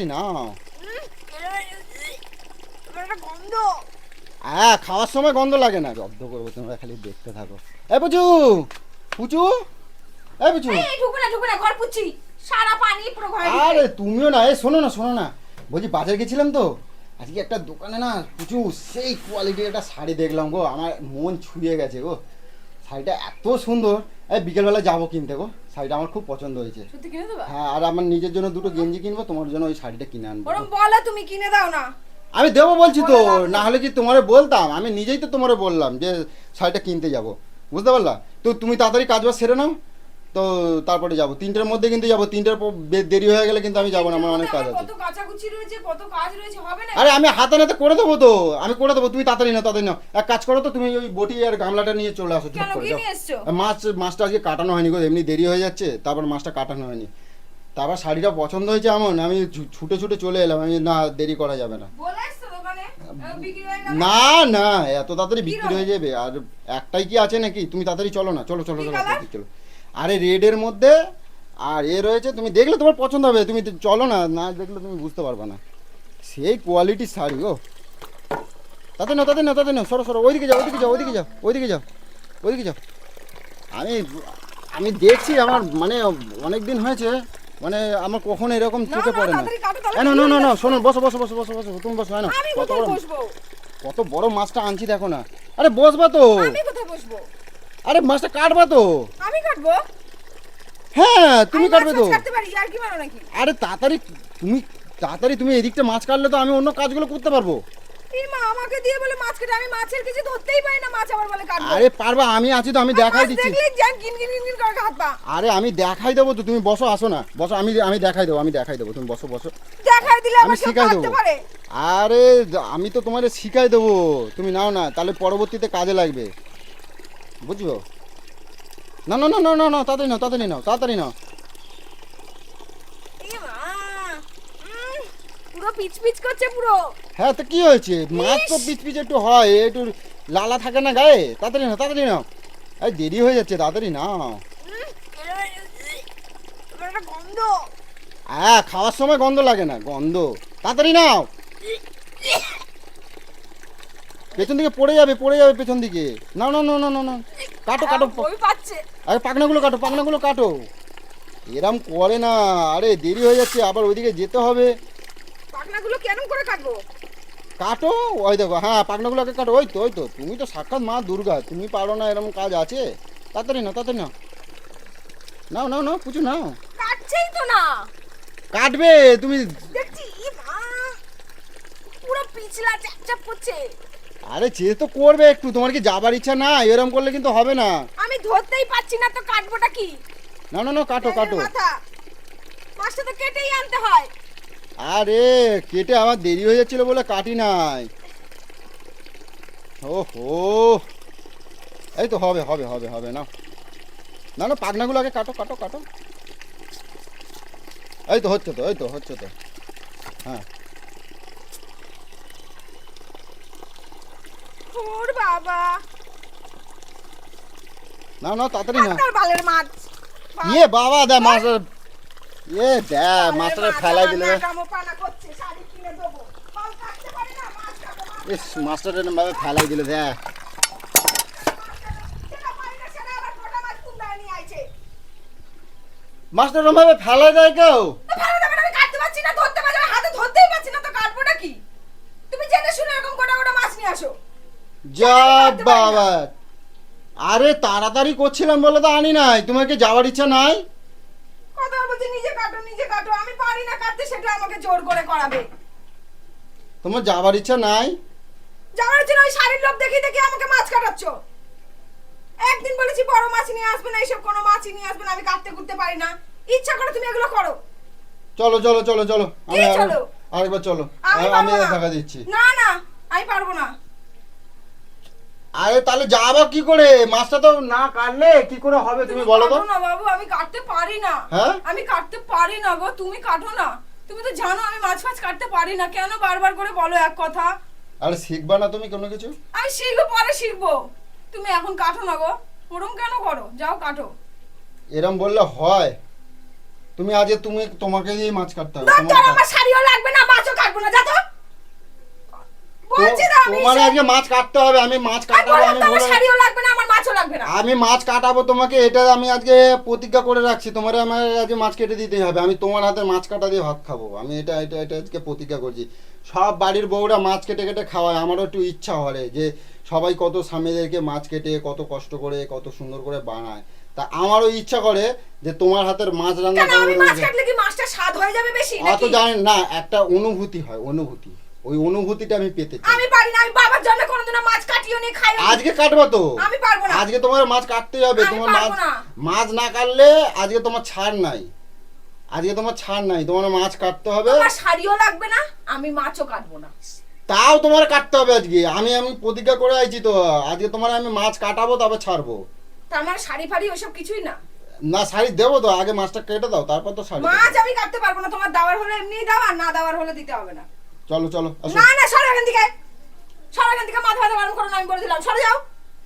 এই না হ্যাঁ খাওয়ার সময় গন্ধ লাগে না। জব্দ করব তোমরা খালি দেখতে থাকো। এ পুচু পুচু এ পুচু। এই না ঢুকু না ঘর পুচ্ছি সারা পানি পুরো ঘরে আরে তুমিও না এ শোনো না শোনো না। বলছি বাজার গেছিলাম তো? আজকে একটা দোকানে না কিছু সেই কোয়ালিটির একটা শাড়ি দেখলাম গো। আমার মন ছুঁয়ে গেছে গো। শাড়িটা এত সুন্দর। এই বিকেলবেলা যাব কিনতে গো। শাড়িটা আমার খুব পছন্দ হয়েছে। হ্যাঁ আর আমার নিজের জন্য দুটো গেঞ্জি কিনবো তোমার জন্য ওই শাড়িটা কিনে আনব। বলো তুমি কিনে দাও না। আমি দেবো বলছি তো না হলে কি তোমারে বলতাম? আমি নিজেই তো তোমারে বললাম যে শাড়িটা কিনতে যাব। বুঝতে পারলা? তো তুমি তাড়াতাড়ি কাজ বাজ সেরে নাও। তো তারপরে যাব। তিনটের মধ্যে কিন্তু যাব। তিনটের পর দেরি হয়ে গেলে কিন্তু আমি যাব না আমার অনেক কাজ আছে। কত কাচাকুচি রয়েছে কত কাজ রয়েছে হবে না? আরে আমি হাতে নাতে করে দেবো তো। আমি করে দেবো তুমি তাড়াতাড়ি নাও তাড়াতাড়ি নাও। এক কাজ করো তো তুমি ওই বটি আর গামলাটা নিয়ে চলে আসো মাছ মাছটা আজকে কাটানো হয়নি গো এমনি দেরি হয়ে যাচ্ছে তারপর মাছটা কাটানো হয়নি। তারপর শাড়িটা পছন্দ হয়েছে এমন আমি ছুটে ছুটে চলে এলাম আমি না দেরি করা যাবে না। না না এত তাড়াতাড়ি বিক্রি হয়ে যাবে আর একটাই কি আছে নাকি? তুমি তাড়াতাড়ি চলো না চলো চলো চলো চলো। আরে রেডের মধ্যে আর এ রয়েছে তুমি দেখলে তোমার পছন্দ হবে তুমি চলো না না দেখলে তুমি বুঝতে পারবে না। সেই কোয়ালিটির শাড়ি গো তাতে না তাতে না তাতে না সরো সরো ওইদিকে যাও ওইদিকে যাও ওইদিকে যাও ওইদিকে যাও ওইদিকে যাও। আমি আমি দেখছি আমার মানে অনেক দিন হয়েছে মানে আমার কখনো এরকম চোখে পড়ে না। না না না না শোনো বসো বসো বসো বসো বসো তুমি বসো হ্যাঁ না কত বড় কত বড় মাছটা আনছি দেখো না। আরে বসবা তো। আমি কোথায় বসবো? আরে মাছটা কাটবা তো। আমি কাটবো? হ্যাঁ তুমি কাটবে তো। কাটতে পারি আর কি মারো নাকি? আরে তাড়াতাড়ি তুমি তাড়াতাড়ি তুমি এদিকটা মাছ কাটলে তো আমি অন্য কাজগুলো করতে পারব। মা আমাকে দিয়ে বলে মাছ কেটে আমি মাছের কিছু ধরতেই পারি না মাছ আবার বলে কাটবো। আরে পারবা আমি আছি তো আমি দেখাই দিচ্ছি। জ্যান কিন কিন কিন করে হাত পা? আরে আমি দেখাই দেবো তো তুমি বসো আসো না। বসো আমি আমি দেখাই দেবো আমি দেখাই দেবো তুমি বসো বসো। দেখাই দিলে আমি শিখাই দেবো। আরে আমি তো তোমার শিখাই দেবো। তুমি নাও না তাহলে পরবর্তীতে কাজে লাগবে। বুঝছ না না না না না না তাড়াতাড়ি নাও তাড়াতাড়ি নাও তাড়াতাড়ি নাও। পুরো পিচ পিচ করছে পুরো। হ্যাঁ তো কি হয়েছে? মাছ তো! পিচ পিচ একটু হয় একটু লালা থাকে না গায়ে। তাড়াতাড়ি নাও তাড়াতাড়ি নাও। এই দেরি হয়ে যাচ্ছে তাড়াতাড়ি নাও। গন্ধ। হ্যাঁ খাওয়ার সময় গন্ধ লাগে না গন্ধ। তাড়াতাড়ি নাও। পেছন দিকে পড়ে যাবে পড়ে যাবে পেছন দিকে। না না না না না না। কাটো কাটো আরে পাখনাগুলো কাটো পাখনাগুলো কাটো। এরম করে না। আরে দেরি হয়ে যাচ্ছে আবার ওইদিকে যেতে হবে। পাখনাগুলো কেন করে কাটবো? কাটো ওই দেখো হ্যাঁ পাখনাগুলোকে কাটো। ওই তো ওই তো তুমি তো সাক্ষাৎ মা দুর্গা তুমি পারো না এরকম কাজ আছে? তাড়াতাড়ি নাও তাড়াতাড়ি নাও। নাও নাও নাও পুচু নাও। কাটছেই তো না। কাটবে তুমি দেখছি পুরো পিছলা চাপ করছে। আরে চেয়ে তো করবে একটু তোমার কি যাবার ইচ্ছা না এরম করলে কিন্তু হবে না। আমি ধরতেই পাচ্ছি না তো কাটবোটা কি? না না না কাটো কাটো। মাছটা তো কেটেই আনতে হয়। আরে কেটে আমার দেরি হয়ে যাচ্ছিল বলে কাটি নাই। ও হো। এই তো হবে হবে হবে হবে না না না পাখনাগুলো আগে কাটো কাটো কাটো। এই তো হচ্ছে তো এই তো হচ্ছে তো। হ্যাঁ। ওর বাবা না না তাড়াতাড়ি না আপনার বালের মাছ ইয়ে বাবা দে ইয়ে দে মাস্টারে ফেলাই দিলে। কামো পানা করছে শাড়ি কিনে দেবো ফল কাটতে পারি না মাছ কাটতে পারি ইস মাস্টারের ভাবে ফেলাই দিলে দে মাছ আইছে। মাস্টার ভাবে ফেলাই দেয় কেউ তো ভালো দেবে না, আমি কাটতে পারছি না, ধরতে পারছি না, হাতে ধরতেই পারছি না, তো কাটবোটা কি? তুমি জেনে শুনে এরকম গোটা গোটা মাছ নিয়ে আসো। যা। বাবা আরে তাড়াতাড়ি করছিলাম বলে তো আনি নাই তোমার কি যাওয়ার ইচ্ছা নাই কথা বলছি, নিজে কাটো, নিজে কাটো। আমি পারি না কাটতে, সেটা আমাকে জোর করে করাবে। তোমার যাওয়ার ইচ্ছা নাই যাওয়ার জন্য ওই শাড়ির লোভ দেখিয়ে দেখিয়ে আমাকে মাছ কাটাচ্ছ। একদিন বলেছি বড় মাছ নিয়ে আসবে না এইসব কোনো মাছই নিয়ে আসবে না আমি কাটতে কুটতে পারি না ইচ্ছা করে তুমি এগুলো করো চলো চলো চলো চলো? আরেকবার চলো আমি। দেখা দিচ্ছি না না আমি পারব না আরে তাহলে যাব কি করে? মাছটা তো না কাটলে কি করে হবে তুমি বলো তো? না বাবু আমি কাটতে পারি না। হ্যাঁ? আমি কাটতে পারি না গো তুমি কাটো না। তুমি তো জানো আমি মাছ ফাছ কাটতে পারি না কেন বারবার করে বলো এক কথা? আরে শিখবা না তুমি কোনো কিছু? আমি শিখব পরে শিখব। তুমি এখন কাটো না গো। ওরম কেন করো? যাও কাটো। এরম বললে হয়। তুমি আজকে তুমি তোমাকে দিয়ে মাছ কাটতে হবে তোমার আমার শাড়িও লাগবে না মাছও কাটবো না যা তো। তোমার আজকে মাছ কাটতে হবে আমি মাছ কাটাবো আমি শাড়িও লাগবে না আমার মাছও লাগবে না। আমি মাছ কাটাবো তোমাকে এটা আমি আজকে প্রতিজ্ঞা করে রাখছি তোমার আমার আজকে মাছ কেটে দিতেই হবে আমি তোমার হাতে মাছ কাটা দিয়ে ভাত খাব আমি এটা এটা এটা আজকে প্রতিজ্ঞা করছি। সব বাড়ির বউরা মাছ কেটে কেটে খাওয়ায় আমারও একটু ইচ্ছা হয় যে সবাই কত স্বামীদেরকে মাছ কেটে কত কষ্ট করে কত সুন্দর করে বানায়। তা আমারও ইচ্ছা করে যে তোমার হাতের মাছ রান্না কেন করে মাছটা স্বাদ হয়ে যাবে বেশি অত জানেন না একটা অনুভূতি হয় অনুভূতি। ওই অনুভূতিটা আমি পেতে চাই। আমি পারি না আমি বাবার জন্য কোনোদিনও মাছ কাটিও নি খাইও আজকে কাটবো তো। আমি পারব না। আজকে তোমার মাছ কাটতেই হবে তোমার মাছ মাছ না কাটলে আজকে তোমার ছাড় নাই। আজকে তোমার ছাড় নাই তোমার মাছ কাটতে হবে। আমার শাড়িও লাগবে না আমি মাছও কাটবো না। তাও তোমার কাটতে হবে আজকে। আমি আমি প্রতিজ্ঞা করে আইছি তো। আজকে তোমার আমি মাছ কাটাবো তবে ছাড়বো। তা আমার শাড়ি ফাড়ি ওসব কিছুই না? না শাড়ি দেবো তো। আগে মাছটা কেটে দাও তারপর তো শাড়ি মাছ আমি কাটতে পারব না। তোমার দাওয়ার হলে এমনিই দাও আর না দাওয়ার হলে দিতে হবে না। চলো চলো না না সরো এখান থেকে। সরো এখান থেকে মাথা মাথা গরম করো না আমি বলে দিলাম। সরে যাও।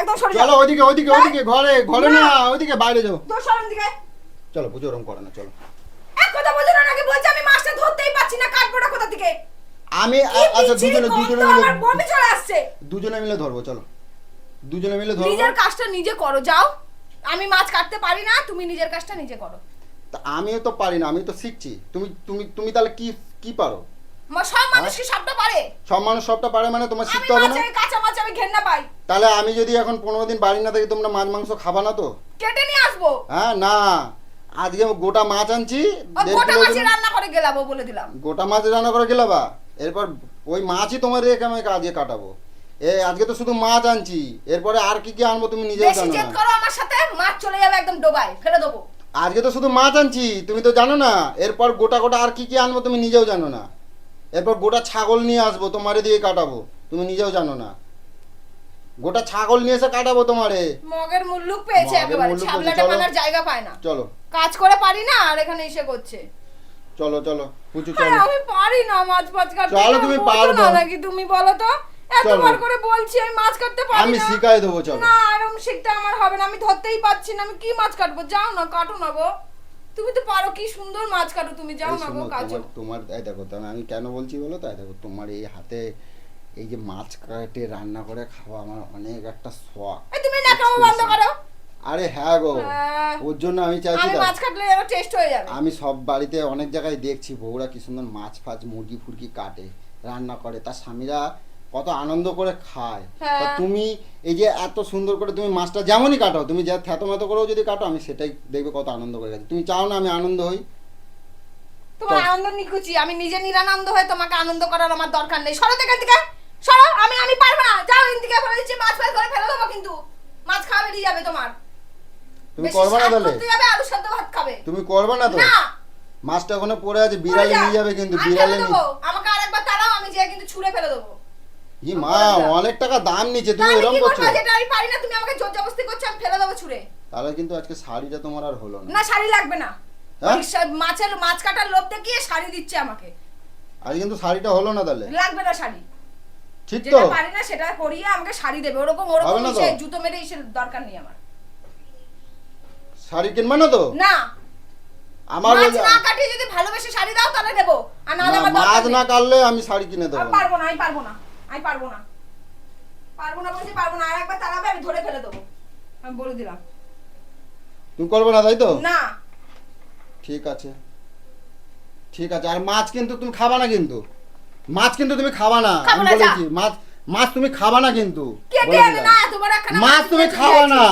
একদম সরে যাও। চলো ওইদিকে ওইদিকে ওইদিকে ঘরে ঘরে না ওইদিকে বাইরে যাও। দূর সরম দিকে চলো পুজো ওরম করে না চলো। এক কথা বলছো না নাকি? বলছে আমি মাছটা ধরতেই পাচ্ছি না কাটবো না কোথা থেকে? আমি আচ্ছা দুজনে দুজনে মিলে আমার বমি চলে আসছে। দুজনে মিলে ধরবো চলো। দুজনে মিলে ধরবো। নিজের কাজটা নিজে করো যাও। আমি মাছ কাটতে পারি না তুমি নিজের কাজটা নিজে করো। তা আমিও তো পারি না আমি তো শিখছি। তুমি তুমি তুমি তাহলে কি কি পারো? সব মানুষ কি সবটা পারে। সব মানুষ সবটা পারে মানে তোমার শিখতে হবে না? কাঁচা মাছ আমি ঘেন্না পাই। তাহলে আমি যদি এখন পনেরো দিন বাড়ি না থাকি তোমরা মাছ মাংস খাবা না তো? কেটে নিয়ে আসব। হ্যাঁ না। আজকে গোটা মাছ আনছি গোটা মাছ রান্না করে গেলাবো বলে দিলাম। গোটা মাছ রান্না করে গেলাবা? এরপর ওই মাছই তোমার রেখে আমি আজকে কাটাবো। এ আজকে তো শুধু মাছ আনছি। এরপরে আর কি কি আনব তুমি নিজেও জানো না। করো আমার সাথে মাছ চলে যাবে একদম ডোবায় ফেলে দেবো। আজকে তো শুধু মাছ আনছি তুমি তো জানো না। এরপর গোটা গোটা আর কি কি আনব তুমি নিজেও জানো না। এরপর গোটা ছাগল নিয়ে আসব তোমারে দিয়ে কাটাবো। তুমি নিজেও জানো না। গোটা ছাগল নিয়ে এসে কাটাবো তোমারে। মগের মুল্লুক পেয়েছে একেবারে ছাবলাটা মানার জায়গা পায় না। চলো। কাজ করে পারি না আর এখানে এসে করছে। চলো চলো। পুচু চলো। আমি পারি না মাছ ফাছ কাটতে চলো, তুমি পারবে। নাকি তুমি বলো তো? এতবার করে বলছি আমি মাছ কাটতে পারি না। আমি শিখাই দেবো চলো। না এরকম শিখতে আমার হবে না। আমি ধরতেই পাচ্ছি না। আমি কি মাছ কাটবো? যাও না কাটো না গো। তুমি তো পারো কি সুন্দর মাছ কাটো তুমি যাও না গো কাজো। তোমার এই দেখো তো আমি কেন বলছি বলো তো? দেখো তোমার এই হাতে এই যে মাছ কাটে রান্না করে খাওয়া আমার অনেক একটা শখ। তুমি না বন্ধ করো। আরে হ্যাঁ গো হ্যাঁ। ওর জন্য আমি চাইছি আমি মাছ কাটলে টেস্ট হয়ে যাবে। আমি সব বাড়িতে অনেক জায়গায় দেখছি বউরা কি সুন্দর মাছ ফাছ মুরগি ফুরগি কাটে রান্না করে। তার স্বামীরা কত আনন্দ করে খায়। হ্যাঁ। তুমি এই যে এত সুন্দর করে তুমি মাছটা যেমনই কাটো তুমি যা থ্যাতো ম্যাতো করেও যদি কাটো আমি সেটাই দেখবে কত আনন্দ করে গেছে তুমি চাও না আমি আনন্দ হই? তোমার। আনন্দ নিকুচি আমি নিজে নিরানন্দ হয়ে তোমাকে আনন্দ করার আমার দরকার নেই। সরো থেকে থেকে সরো আমি আমি পারব না। যাও এখান থেকে বলে দিচ্ছি মাছ ফাছ ধরে ফেলে দেবো কিন্তু। মাছ খাওয়া বেরিয়ে যাবে তোমার। তুমি করবে না তাহলে? আলু সেদ্ধ ভাত খাবে। তুমি করবে না তো? না। মাছটা ওখানে পড়ে আছে বিড়ালে নিয়ে যাবে কিন্তু বিড়ালে নিয়ে আমাকে আরেকবার তাড়াও আমি যে কিন্তু ছুঁড়ে ফেলে দেবো। ই আমি মা অনেক টাকা দাম নিচ্ছে তা তুমি এরকম করছ? যেটা আমি পারি না তুমি আমাকে জোর জবরদস্তি করছ আমি ফেলে দেবো ছুঁড়ে? তাহলে কিন্তু আজকে শাড়িটা তোমার আর হলো না। না শাড়ি লাগবে না। হ্যাঁ? মাছের মাছ কাটার লোভ দেখিয়ে শাড়ি দিচ্ছে আমাকে। আজ কিন্তু শাড়িটা হলো না তাহলে। লাগবে না শাড়ি। ঠিক তো। যেটা পারি না সেটা করিয়ে আমাকে শাড়ি দেবে। ওরকম ওরকম জুতো মেরে এসে দরকার নেই আমার। শাড়ি কিনবে না তো? না। আমার মাছ না কাটিয়ে যদি ভালোবেসে শাড়ি দাও তাহলে দেবো। আর না, মাছ না কাটলে আমি শাড়ি কিনে দেবো পারব না আমি পারব না। আমি পারব না। পারব না বলছি পারব না আর একবার তাড়াবে আমি ধরে ফেলে দেবো। আমি বলে দিলাম। তুমি করবে না তাই তো? না। ঠিক আছে। ঠিক আছে আর মাছ কিন্তু তুমি খাবা না কিন্তু। মাছ কিন্তু তুমি খাবা না। আমি বলেছি মাছ মাছ তুমি খাবা না কিন্তু। মাছ তুমি খাবা না।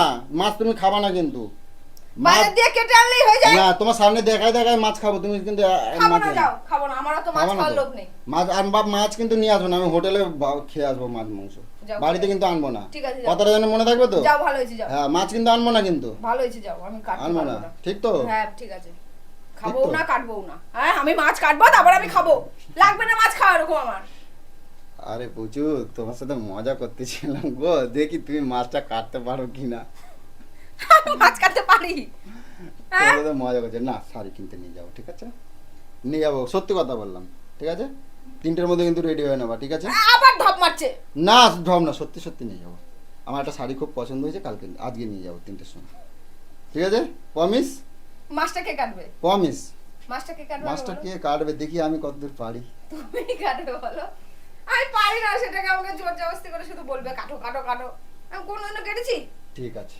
মাছ তুমি খাবা না কিন্তু। বাইরে দিয়ে কেটে আনলেই হয়ে যায়। না তোমার সামনে দেখায় দেখায় মাছ খাব তুমি কিন্তু খাব না যাও খাব না আমার তো মাছ খাওয়ার লোভ নেই। মাছ আর মাছ কিন্তু নিয়ে আসব না আমি হোটেলে খেয়ে আসব মাছ মাংস। বাড়িতে কিন্তু আনব না। কথাটা যেন মনে থাকবে তো? যাও ভালো হয়েছে যাও। হ্যাঁ মাছ কিন্তু আনব না কিন্তু। ভালো হয়েছে যাও আমি কাটতে আনব না। ঠিক তো? হ্যাঁ ঠিক আছে। খাব না কাটবো না। হ্যাঁ আমি মাছ কাটবো তারপর আমি খাব। লাগবে না মাছ খাওয়া এরকম আমার। আরে প্রচুর তোমার সাথে মজা করতেছিলাম গো। দেখি তুমি মাছটা কাটতে পারো কিনা। মাছ কাটতে পারি। হ্যাঁ? মজা করছে। না শাড়ি কিনতে নিয়ে যাব ঠিক আছে? নিয়ে যাব সত্যি কথা বললাম ঠিক আছে? তিনটের মধ্যে কিন্তু রেডি হয়ে নেবা ঠিক আছে? আবার ঢপ মারছে। না ঢব না সত্যি সত্যি নিয়ে যাব। আমার একটা শাড়ি খুব পছন্দ হয়েছে কালকে আজকে নিয়ে যাব তিনটের সময়। ঠিক আছে? প্রমিস মাছটা কে কাটবে? প্রমিস মাছটা কে কাটবে মাছটা কে কাটবে দেখি আমি কতদূর পারি। তুমি কাটবে বলো। আমি পারি না সেটাকে আমাকে জোর জবস্তি করে শুধু বলবে কাটো কাটো কাটো। আমি কোনোদিনও কেটেছি? ঠিক আছে।